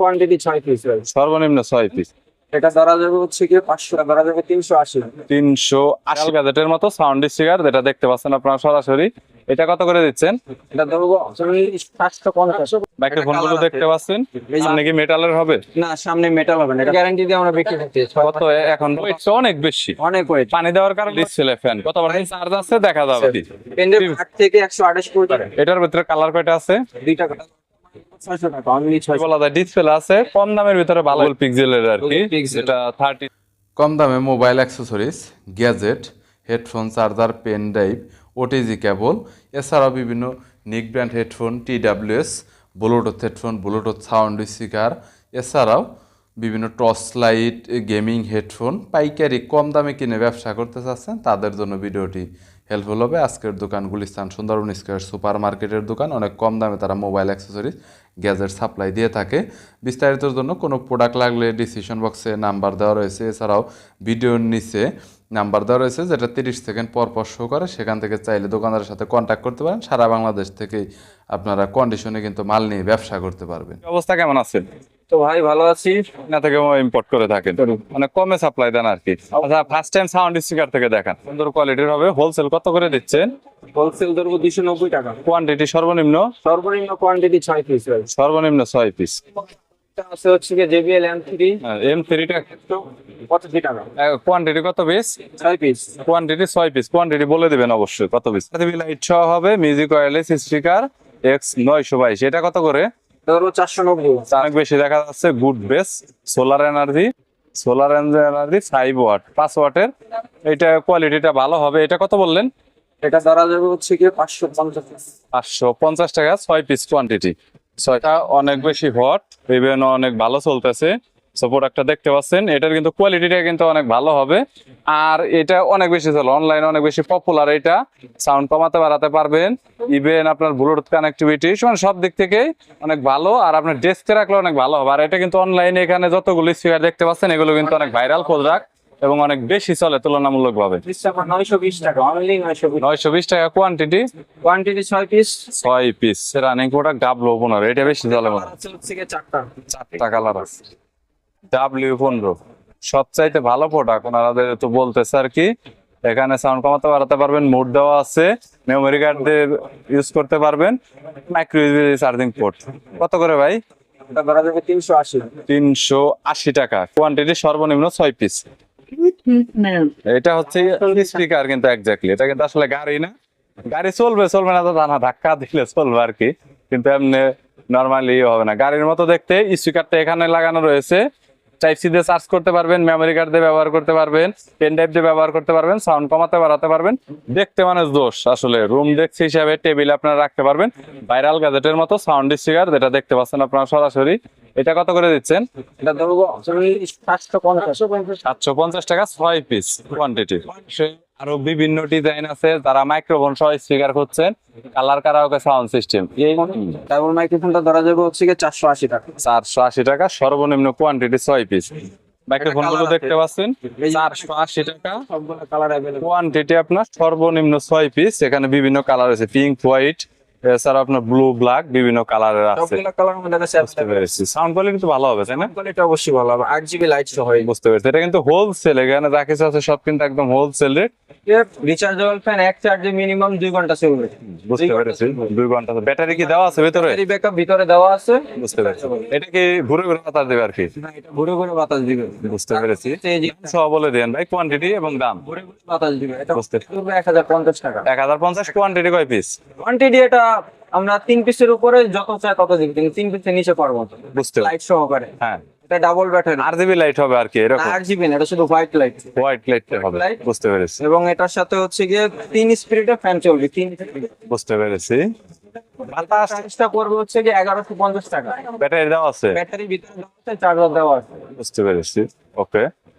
Quantity ছয় piece সর্বনিম্ন ছয় পিস এটা ধরা যাবে হচ্ছে কি পাঁচশো ধরা যাবে তিনশো আশি। তিনশো আশি। গ্যাজেটের মতো সাউন্ড স্পিকার যেটা দেখতে পাচ্ছেন আপনারা সরাসরি। এটা কত করে দিচ্ছেন? এটা ধরবো সাতশো পঞ্চাশ। মাইক্রোফোনগুলো দেখতে পাচ্ছেন? সামনে কি মেটালের হবে? না সামনে মেটাল হবে না এটা গ্যারান্টি দিয়ে আমরা বিক্রি করতে কত এখন? অনেক বেশি। অনেক ওয়েট পানি দেওয়ার কারণে? ডিসপ্লে ফ্যান কতবার চার্জ আছে? দেখা যাবে। পেন্ডের থেকে এটার ভিতরে কালার কয়টা আছে? ছয়শো টাকা অনলি ছয়শো বলা যায়? ডিসপ্লে আছে কম দামের ভিতরে ভালো পিক্সেলের আর কি যেটা থার্টি কম দামে mobile accessories gadget headphone charger pen drive OTG cable এছাড়াও বিভিন্ন নিক brand headphone TWS bluetooth headphone bluetooth sound speaker এছাড়াও বিভিন্ন টর্চ লাইট গেমিং হেডফোন পাইকারি কম দামে কিনে ব্যবসা করতে চাচ্ছেন তাদের জন্য ভিডিওটি হেল্পফুল হবে আজকের দোকান গুলিস্তান সুন্দরবন স্কোয়ার সুপার মার্কেটের দোকান। অনেক কম দামে তারা মোবাইল অ্যাক্সেসরিজ গ্যাজেট সাপ্লাই দিয়ে থাকে। বিস্তারিতর জন্য কোনো প্রোডাক্ট লাগলে ডিসিশন বক্সে নাম্বার দেওয়া রয়েছে। এছাড়াও ভিডিওর নিচে নাম্বার দেওয়া রয়েছে, যেটা তিরিশ সেকেন্ড পর পর শো করে। সেখান থেকে চাইলে দোকানদারের সাথে কন্ট্যাক্ট করতে পারেন। সারা বাংলাদেশ থেকেই আপনারা কন্ডিশনে কিন্তু মাল নিয়ে ব্যবসা করতে পারবেন। অবস্থা কেমন আছে? তো ভাই ভালো আছি। না থেকে ইম্পোর্ট করে থাকেন। মানে কমে সাপ্লাই দেন আর কি। আচ্ছা ফার্স্ট টাইম সাউন্ড স্পিকার থেকে দেখান। সুন্দর কোয়ালিটির হবে। হোলসেল কত করে দিচ্ছেন? হোলসেল ধরবো দুশো নব্বই টাকা। কোয়ান্টিটি সর্বনিম্ন? সর্বনিম্ন কোয়ান্টিটি ছয় পিস সর্বনিম্ন ছয় পিস আছে হচ্ছে কি জেবিএল এম থ্রি এম থ্রিটা পঁচাশি টাকা। কোয়ান্টিটি কত পিস ছয় পিস কোয়ান্টিটি ছয় পিস কোয়ান্টিটি বলে দিবেন অবশ্যই কত পিস লাইট সহ হবে মিউজিক ওয়্যারলেস স্পিকার এক্স নয়শো বাইশ। এটা কত করে? চারশো নব্বই অনেক বেশি দেখা যাচ্ছে good base solar energy solar energy five watt পাঁচ ওয়াটের। এটা কোয়ালিটিটা ভালো হবে। এটা কত বললেন? এটা ধরা যাবে হচ্ছে কি পাঁচশো পঞ্চাশ পাঁচশো পঞ্চাশ টাকা ছয় পিস কোয়ান্টিটি ছয়টা অনেক বেশি হট ইভেন অনেক ভালো চলতেছে। সো প্রোডাক্টটা দেখতে পাচ্ছেন এটার কিন্তু কোয়ালিটিটা কিন্তু অনেক ভালো হবে। আর এটা অনেক বেশি চলে অনলাইনে অনেক বেশি পপুলার এটা। সাউন্ড কমাতে বাড়াতে পারবেন। ইভেন আপনার ব্লুটুথ কানেক্টিভিটি মানে সব দিক থেকে অনেক ভালো। আর আপনার ডেস্কে রাখলে অনেক ভালো হবে। আর এটা কিন্তু অনলাইনে এখানে যতগুলো স্পিকার দেখতে পাচ্ছেন এগুলো কিন্তু অনেক ভাইরাল প্রোডাক্ট এবং অনেক বেশি চলে তুলনামূলক ভাবে নয়শো বিশ টাকা অনলি নয়শো বিশ। নয়শো বিশ টাকা কোয়ান্টিটি কোয়ান্টিটি ছয় পিস ছয় পিস রানিং প্রোডাক্ট ডাবলো পনেরো এটা বেশি চলে মনে। আছে হচ্ছে কি চারটা। চারটা কালার আছে। ডাব্লিউ পনেরো। সবচাইতে ভালো প্রোডাক্ট ওনাদের তো বলতেছে আর কি, এখানে সাউন্ড কমাতে বাড়াতে পারবেন মোড দেওয়া আছে মেমোরি কার্ড দিয়ে ইউজ করতে পারবেন মাইক্রো চার্জিং পোর্ট কত করে ভাই? তিনশো আশি। টাকা। কোয়ান্টিটি সর্বনিম্ন ছয় পিস এটা হচ্ছে স্পিকার কিন্তু এক্স্যাক্টলি এটা কিন্তু আসলে গাড়ি না। গাড়ি চলবে চলবে না তো তা ধাক্কা দিলে চলবে আর কি। কিন্তু এমনি নর্মালি হবে না। গাড়ির মতো দেখতে স্পিকারটা এখানে লাগানো রয়েছে। টাইপ সি দিয়ে চার্জ করতে পারবেন মেমোরি কার্ড দিয়ে ব্যবহার করতে পারবেন পেন ড্রাইভ দিয়ে ব্যবহার করতে পারবেন সাউন্ড কমাতে বাড়াতে পারবেন। দেখতে মানে দোষ আসলে রুম ডেস্ক হিসাবে টেবিল আপনারা রাখতে পারবেন। ভাইরাল গ্যাজেটের মতো সাউন্ড স্পিকার যেটা দেখতে পাচ্ছেন আপনারা সরাসরি। এটা কত করে দিচ্ছেন? এটা ধরবো সাতশো পঞ্চাশ টাকা ছয় পিস কোয়ান্টিটি আরও বিভিন্ন ডিজাইন আছে যারা মাইক্রোফোন সহ স্পিকার করছেন কালার কারাওকে সাউন্ড সিস্টেম এই ডাবল মাইক্রোফোনটা ধরা যাবে হচ্ছে কি চারশো আশি টাকা। চারশো আশি টাকা সর্বনিম্ন কোয়ান্টিটি ছয় পিস মাইক্রোফোনগুলো দেখতে পাচ্ছেন? চারশো আশি টাকা। সবগুলো কালার অ্যাভেলেবল কোয়ান্টিটি আপনার সর্বনিম্ন ছয় পিস এখানে বিভিন্ন কালার আছে পিঙ্ক হোয়াইট এছাড়া আপনার ব্লু ব্ল্যাক বিভিন্ন কালারের আছে। পেরেছি। সাউন্ড কোয়ালিটি তো ভালো হবে তাই না? কোয়ালিটি অবশ্যই ভালো হবে। আট জিবি লাইট সহ বুঝতে পেরেছি। এটা কিন্তু হোলসেল এখানে যা কিছু আছে সব কিন্তু একদম হোলসেল রেট রিচার্জেবল ফ্যান এক চার্জে মিনিমাম দুই ঘণ্টা চলবে। বুঝতে পেরেছি। দুই ঘণ্টা ব্যাটারি কি দেওয়া আছে ভিতরে? ব্যাটারি ব্যাকআপ ভিতরে দেওয়া আছে। বুঝতে পেরেছি। এটা কি ঘুরে ঘুরে বাতাস দেবে আর কি? না, এটা ঘুরে ঘুরে বাতাস দিবে। বুঝতে পেরেছি। সব বলে দেন ভাই কোয়ান্টিটি এবং দাম। ঘুরে ঘুরে বাতাস দিবে। এটা বুঝতে হাজার পঞ্চাশ টাকা। এক হাজার পঞ্চাশ কোয়ান্টিটি কয় পিস কোয়ান্টিটি এটা আমরা তিন পিসের উপরে যত চাই তত দিবি কিন্তু তিন পিসের নিচে পারব বুঝতে লাইট সহকারে। হ্যাঁ। এটা ডাবল ব্যাটারি আর জিবি লাইট হবে আর কি এরকম? আট জিবি না এটা শুধু হোয়াইট লাইট হোয়াইট লাইট হবে? বুঝতে পেরেছি। এবং এটার সাথে হচ্ছে গিয়ে তিন স্পিরিটের ফ্যান চলবে তিন বুঝতে পেরেছি। বাতাস চার্জটা পড়বে হচ্ছে গিয়ে এগারোশো পঞ্চাশ টাকা। ব্যাটারি দেওয়া আছে? ব্যাটারি ভিতরে দেওয়া আছে চার্জার দেওয়া আছে। বুঝতে পেরেছি ওকে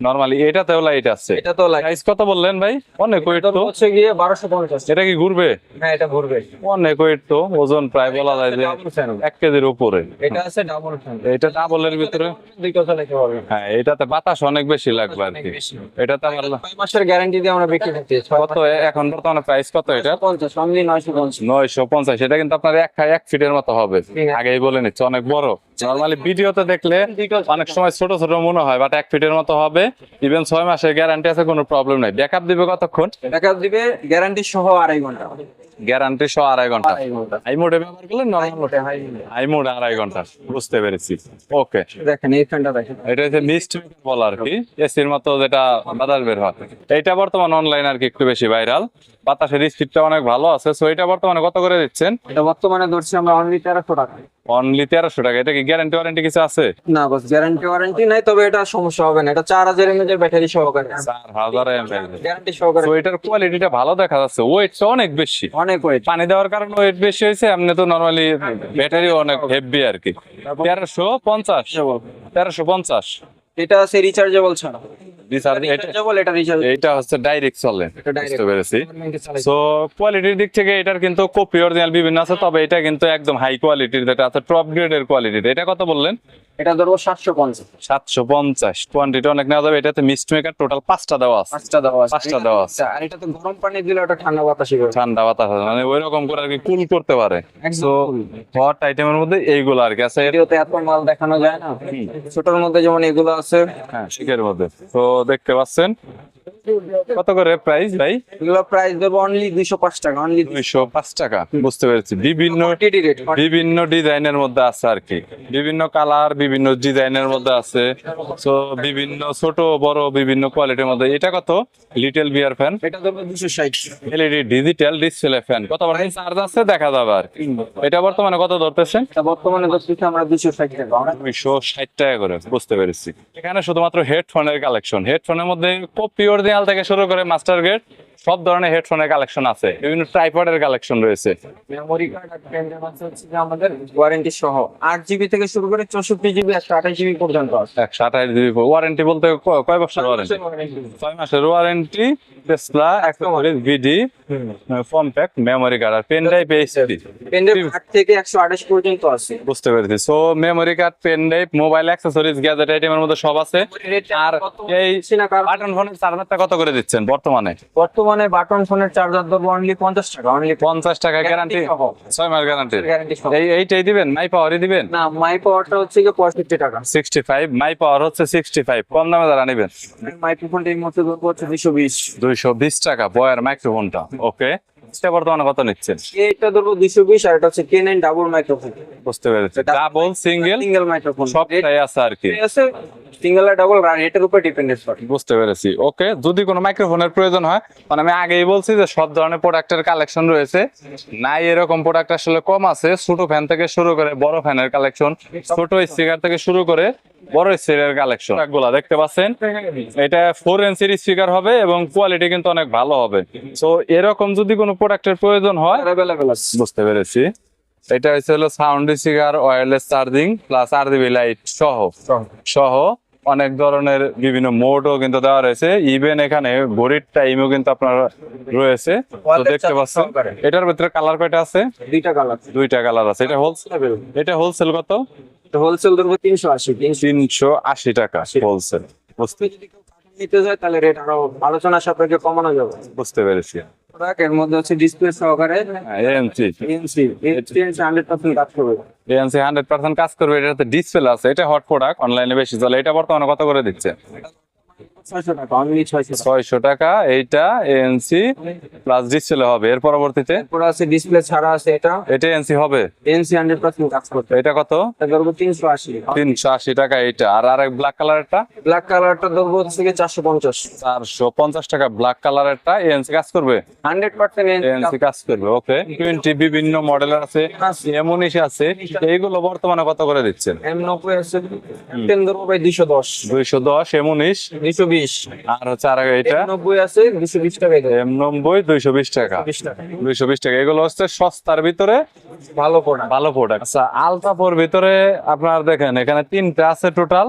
নরমালি এটাতেও লাইট আছে। এটা তো লাইট কত বললেন ভাই? অনেক ওয়েট তো। হচ্ছে গিয়ে বারোশো পঞ্চাশ। এটা কি ঘুরবে? হ্যাঁ এটা ঘুরবে। অনেক ওয়েট তো ওজন প্রায় বলা যায় যে ডাবল ফ্যান এক কেজির উপরে। এটা আছে ডাবল ফ্যান এটা ভিতরে? পারবে হ্যাঁ এটাতে বাতাস অনেক বেশি লাগবে আর কি। এটাতে আমার ছয় মাসের গ্যারান্টি দিয়ে আমরা বিক্রি করতে কত এখন বর্তমানে প্রাইস কত এটা? পঞ্চাশ অনলি নয়শো পঞ্চাশ। নয়শো পঞ্চাশ। এটা কিন্তু আপনার এক এক ফিটের মতো হবে। আগেই বলে নিচ্ছে অনেক বড়। নরমালি ভিডিওতে দেখলে অনেক সময় ছোট ছোট মনে হয় বাট এক ফিটের মতো হবে। ইভেন ছয় মাসের গ্যারান্টি আছে কোনো প্রবলেম নাই। ব্যাকআপ দিবে কতক্ষণ? ব্যাকআপ দিবে গ্যারান্টি সহ আড়াই ঘণ্টা। গ্যারান্টি সহ আড়াই ঘণ্টা। আই মোডে ব্যবহার করলে নর্মাল আই মোড আড়াই ঘণ্টা। বুঝতে পেরেছি। ওকে দেখেন এই ফ্যানটা দেখেন। এটা হচ্ছে মিস্ট বলা আর কি। এসির মতো যেটা বাতাস বের হয়। এইটা বর্তমান অনলাইন আর কি একটু বেশি ভাইরাল বাতাসের স্পিডটা অনেক ভালো আছে। সো এটা বর্তমানে কত করে দিচ্ছেন? এটা বর্তমানে ধরছি আমরা অনলি তেরোশো টাকা। অনলি তেরোশো টাকা এটা কি গ্যারান্টি ওয়ারেন্টি কিছু আছে? না বস গ্যারান্টি ওয়ারেন্টি নাই তবে এটা সমস্যা হবে না এটা চার হাজার এর ব্যাটারি সহকারে। চার হাজার গ্যারান্টি সহকারে। তো এটার কোয়ালিটিটা ভালো দেখা যাচ্ছে ওয়েটটা অনেক বেশি। অনেক ওয়েট পানি দেওয়ার কারণে ওয়েট বেশি হয়েছে এমনি তো নরমালি ব্যাটারি অনেক হেভি আর কি। তেরোশো পঞ্চাশ। তেরোশো পঞ্চাশ। এটা আছে রিচার্জেবল ছাড়া। রিচার্জ এটা রিচার্জেবল এটা রিচার্জ এটা হচ্ছে ডাইরেক্ট চলে বুঝতে পেরেছি। সো কোয়ালিটির দিক থেকে এটার কিন্তু কপি অরিজিনাল বিভিন্ন আছে তবে এটা কিন্তু একদম হাই কোয়ালিটির যেটা আছে টপ গ্রেডের কোয়ালিটির এটা কত বললেন? এটা ধরবো সাতশো পঞ্চাশ। সাতশো পঞ্চাশ। কোয়ান্টিটি অনেক নেওয়া যাবে। এটাতে মিস্ট মেকার টোটাল পাঁচটা দেওয়া আছে। পাঁচটা দেওয়া আছে। পাঁচটা দেওয়া আছে। আর এটা গরম পানি দিলে ওটা ঠান্ডা বাতাসই ঠান্ডা বাতাস মানে ওই রকম করে আর কি কুল করতে পারে। সো হট আইটেমের মধ্যে এইগুলো আর কি আছে। ভিডিওতে এত মাল দেখানো যায় না। ছোটর মধ্যে যেমন এগুলো আছে। হ্যাঁ শিখের মধ্যে। তো দেখতে পাচ্ছেন। কত করে প্রাইস ভাই? এগুলো প্রাইস দেবো অনলি দুইশো পাঁচ টাকা অনলি দুইশো পাঁচ টাকা। বুঝতে পেরেছি। বিভিন্ন বিভিন্ন ডিজাইনের মধ্যে আছে আর কি। বিভিন্ন কালার বিভিন্ন ডিজাইনের মধ্যে আছে। তো বিভিন্ন ছোট বড় বিভিন্ন কোয়ালিটির মধ্যে। এটা কত? লিটল বিয়ার ফ্যান এটা দেবো দুশো ষাট। এলইডি ডিজিটাল ডিসপ্লে ফ্যান কত বার চার্জ আছে দেখা যাবে আর এটা বর্তমানে কত ধরতেছেন এটা বর্তমানে ধরছি আমরা দুশো ষাট টাকা। আমরা দুইশো ষাট টাকা করে বুঝতে পেরেছি। এখানে শুধুমাত্র হেডফোনের কালেকশন হেডফোনের মধ্যে পিওর দেয়াল থেকে শুরু করে মাস্টার গেট। সব ধরনের হেডফোনের কালেকশন আছে। বিভিন্ন ট্রাইপডের কালেকশন রয়েছে। মেমোরি কার্ড আর পেন ড্রাইভ আছে হচ্ছে যে আমাদের ওয়ারেন্টি সহ। আট জিবি থেকে শুরু করে চৌষট্টি জিবি একশো আঠাশ জিবি পর্যন্ত আছে। একশো আঠাশ জিবি ওয়ারেন্টি বলতে কয় বছর ওয়ারেন্টি ছয় মাসের warranty Tesla accessories VD compact memory card আর pen drive HD pen drive আট থেকে একশো আঠাশ পর্যন্ত আছে। বুঝতে পেরেছি। So memory card pen drive mobile accessories gadget আইটেমের মধ্যে সব আছে। আর এই বাটন ফোনের চার্জারটা কত করে দিচ্ছেন বর্তমানে? বর্তমানে বাটন ফোনের চার্জার ধরবো অনলি পঞ্চাশ টাকা অনলি পঞ্চাশ টাকা গ্যারান্টি ছয় মাস গ্যারান্টি গ্যারান্টি এই এইটাই দিবেন? মাই পাওয়ারই দিবেন? না মাই পাওয়ারটা হচ্ছে কি পঁয়ষট্টি টাকা। সিক্সটি ফাইভ মাই পাওয়ার হচ্ছে সিক্সটি ফাইভ কম দামে যারা নেবেন? মাইক্রোফোনটা এই মুহূর্তে ধরবো হচ্ছে দুইশো বিশ। দুইশো বিশ টাকা বয়ার মাইক্রোফোনটা ওকে এটা বর্তমানে কত নিচ্ছেন? এটা ধরবো দুশো বিশ আর এটা হচ্ছে কে নাইন ডাবল মাইক্রোফোন বুঝতে পেরেছি। ডাবল সিঙ্গেল সিঙ্গেল মাইক্রোফোন সবটাই আছে আর কি। আছে সিঙ্গেল আর ডাবল রেটের উপর ডিপেন্ডেন্ট করে। বুঝতে পেরেছি। ওকে যদি কোনো মাইক্রোফোনের প্রয়োজন হয় মানে আমি আগেই বলছি যে সব ধরনের প্রোডাক্টের কালেকশন রয়েছে। নাই এরকম প্রোডাক্ট আসলে কম আছে। ছোট ফ্যান থেকে শুরু করে বড় ফ্যানের কালেকশন ছোট স্পিকার থেকে শুরু করে বড় স্পিকারের কালেকশনগুলা দেখতে পাচ্ছেন? এটা ফোর ইঞ্চির স্পিকার হবে এবং কোয়ালিটি কিন্তু অনেক ভালো হবে। তো এরকম যদি কোনো প্রোডাক্টের প্রয়োজন হয় বুঝতে পেরেছি। এটা হচ্ছে হলো sound speaker wireless charging plus RGB light সহ। সহ অনেক ধরনের বিভিন্ন মোডও কিন্তু দেওয়া রয়েছে। ইভেন এখানে ঘড়ির টাইমও কিন্তু আপনার রয়েছে। তো দেখতে পাচ্ছেন এটার ভিতরে কালার কয়টা আছে? দুইটা কালার দুইটা কালার আছে। এটা হোলসেল এটা হোলসেল কত? হোলসেল ধরবো তিনশো আশি তিনশো আশি টাকা হোলসেল বুঝতে নিতে যায় তাহলে রেট আরও আলোচনা সাপেক্ষে কমানো যাবে। বুঝতে পেরেছি। এর মধ্যে হচ্ছে ডিসপ্লে সহকারে কাজ করবে। পার্সেন্ট কাজ করবে এটাতে ডিসপ্লে আছে এটা হট প্রোডাক্ট অনলাইনে বেশি চলে এটা বর্তমানে কত করে দিচ্ছে? ছয়শো টাকা এইটা এএনসি প্লাস ডিসপ্লে হবে। এর পরবর্তীতে? আছে ডিসপ্লে ছাড়া আছে এটা। এটা এনসি হবে? এনসি হান্ড্রেড পার্সেন্ট কাজ করবে। এটা কত? এটা ধরবো তিনশো আশি। তিনশো আশি টাকা এইটা। আর আরেক ব্ল্যাক ব্ল্যাক কালারটা ধরবো হচ্ছে গিয়ে চারশো পঞ্চাশ। চারশো পঞ্চাশ টাকা ব্ল্যাক এএনসি কাজ করবে? হান্ড্রেড পার্সেন্ট এএনসি কাজ করবে ওকে টোয়েন্টি বিভিন্ন মডেলের আছে এমনিশ আছে। এইগুলো বর্তমানে কত করে দিচ্ছেন? এম নব্বই আছে। টেন ধরবো ভাই দুইশো দশ। দুইশো দশ এমনিশ দুইশো বিশ। আর হচ্ছে আর এটা? নব্বই আছে বিশ টাকা নব্বই দুইশো বিশ টাকা। বিশ টাকা। দুইশো বিশ টাকা। এগুলো হচ্ছে সস্তার ভিতরে ভালো প্রোডাক্ট ভালো প্রোডাক্ট আচ্ছা আলতাপোর ভিতরে আপনার দেখেন এখানে তিনটা আছে টোটাল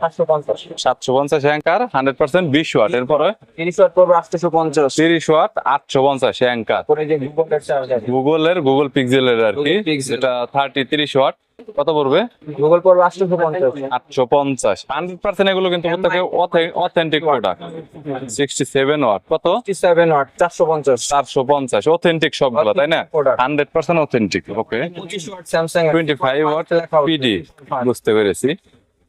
পাঁচশো পঞ্চাশ। সাতশো পঞ্চাশ অ্যাঙ্কার হান্ড্রেড পার্সেন্ট বিশ ওয়াট। এরপরে? তিরিশ ওয়াট পড়বে আটশোশো পঞ্চাশ তিরিশ ওয়াট আটশো পঞ্চাশ অ্যাঙ্কার করে যে গুগলের চার্জার গুগলের গুগল পিক্সেলের আর কি। এটা Pixel। যেটা থার্টি তিরিশ ওয়াট। কত পড়বে? গুগল পড়বে আটশোশো পঞ্চাশ। আটশো পঞ্চাশ। হান্ড্রেড পার্সেন্ট এগুলো কিন্তু প্রত্যেকে authentic product sixty seven watt কত? সেভেন ওয়াট চারশো পঞ্চাশ। চারশো পঞ্চাশ। অথেন্টিক সবগুলো তাই না। Hundred percent authentic okay Samsung twenty five watt PD বুঝতে পেরেছি।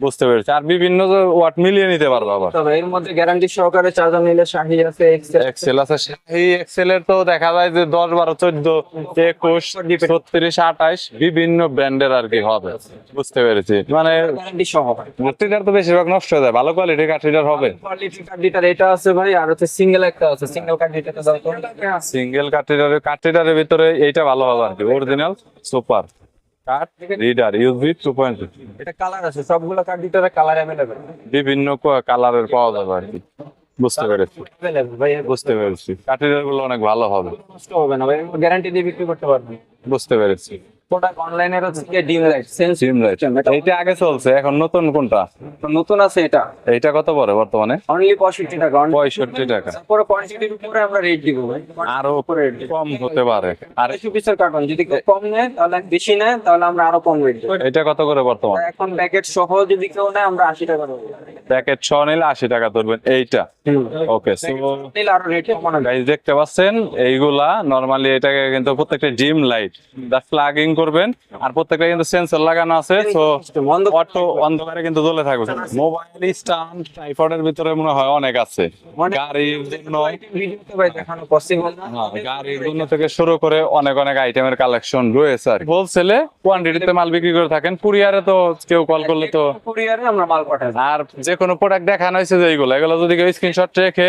বুঝতে পেরেছি। আর বিভিন্ন ওয়াট মিলিয়ে নিতে পারব আবার। তবে এর মধ্যে গ্যারান্টি সহকারে চার্জার নিলে শাহি আছে এক্সেল আছে। সেই এক্সেল এর তো দেখা যায় যে দশ বারো চোদ্দ একুশ ছত্রিশ আঠাইশ বিভিন্ন ব্র্যান্ডের আর কি হবে। বুঝতে পেরেছি। মানে গ্যারান্টি সহ তো বেশিরভাগ নষ্ট হয়ে যায়। ভালো কোয়ালিটির কাঠরিটার হবে। কোয়ালিটি কার্ডিটার এটা আছে ভাই আর হচ্ছে সিঙ্গেল একটা আছে। সিঙ্গেল তো সিঙ্গেল কাঠরিটারের কাঠরিটারের ভিতরে এইটা ভালো হবে আর কি। Original super card reader two point এটা কালার আছে সবগুলো কার্ডিটারে কালার অ্যাভেলেবেল বিভিন্ন কালারের পাওয়া যাবে আর কি। বুঝতে পেরেছি। বুঝতে পেরেছি। কাঠরিটারগুলো অনেক ভালো হবে। নষ্ট হবে না ভাই গ্যারান্টি দিয়ে বিক্রি করতে পারবেন। বুঝতে পেরেছি। প্রোডাক্ট অনলাইনের হচ্ছে কি? ডিম লাইট সেন্স সিম লাইট এইটা আগে চলছে এখন নতুন কোনটা? নতুন আছে এটা। কত পড়ে বর্তমানে? অনলি পঁয়ষট্টি টাকা পঁয়ষট্টি টাকা। তারপরে কোয়ান্টিটির উপরে আমরা রেট দিব ভাই। আরও কম হতে পারে। আর আড়াইশো পিসের কার্টন যদি কম নেয় তাহলে বেশি নেয় তাহলে আমরা আরও কম রেট দেবো। এটা কত করে বর্তমান? এখন প্যাকেট সহ যদি কেউ নেয় আমরা আশি টাকা দেবো প্যাকেট ছ নিলে আশি টাকা ধরবেন এইটা? ওকে সো নিলে আরও রেট কমানো দেখতে পাচ্ছেন এইগুলা নরমালি এটাকে কিন্তু প্রত্যেকটা ডিম লাইট প্লাগিং করবেন। আর প্রত্যেকটা কিন্তু সেন্সর লাগানো আছে সো অটো অন্ধকারে কিন্তু জ্বলে থাকবে। মোবাইল স্ট্যান্ড ট্রাইপডের ভিতরে মনে হয় অনেক আছে। গাড়ির জন্য ভিডিওতে ভাই দেখানো পসিবল না। হ্যাঁ, গাড়ির জন্য থেকে শুরু করে অনেক অনেক আইটেমের কালেকশন রয়েছে আর হোলসেলে কোয়ান্টিটিতে মাল বিক্রি করে থাকেন। কুরিয়ারে তো কেউ কল করলে তো কুরিয়ারে আমরা মাল পাঠাই। আর যে কোনো প্রোডাক্ট দেখানো হয়েছে যে এইগুলো এগুলো যদি কেউ স্ক্রিনশট রেখে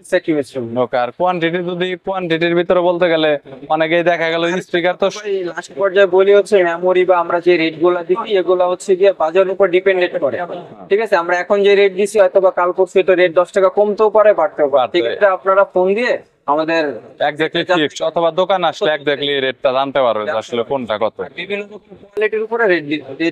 Okay. আসলে আমরা স্যাটিসফাইড হব ওকে আর কোয়ান্টিটি যদি কোয়ান্টিটির ভিতরে বলতে গেলে অনেকেই দেখা গেল স্পিকার তো লাস্ট পর্যায়ে বলি হচ্ছে মেমোরি বা আমরা যে রেটগুলা দিচ্ছি এগুলো হচ্ছে গিয়ে বাজারের উপর ডিপেন্ডেন্ট করে। ঠিক আছে? আমরা এখন যে রেট দিছি হয়তো বা কাল পরশু রেট দশ টাকা কমতেও পারে বাড়তেও পারে। বাড়তে ঠিক আছে? আপনারা ফোন দিয়ে আমাদের এক্স্যাক্টলি অথবা দোকান আসলে এক্স্যাক্টলি রেটটা জানতে পারবে আসলে কোনটা কত। বিভিন্ন কোয়ালিটির উপরে রেট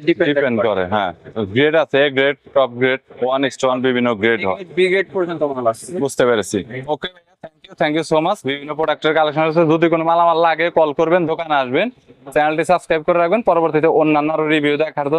ডিপেন্ড ডিপেন্ড করে। হ্যাঁ। গ্রেড আছে grade top grade one stone বিভিন্ন গ্রেড হয়। বি গ্রেড পর্যন্ত মাল আছে। বুঝতে পেরেছি। Okay thank you thank you so much বিভিন্ন প্রোডাক্টের কালেকশন আছে। যদি কোনো মালামাল লাগে কল করবেন দোকানে আসবেন। চ্যানেলটি সাবস্ক্রাইব করে রাখবেন। পরবর্তীতে অন্যান্য রিভিউ দেখার জন্য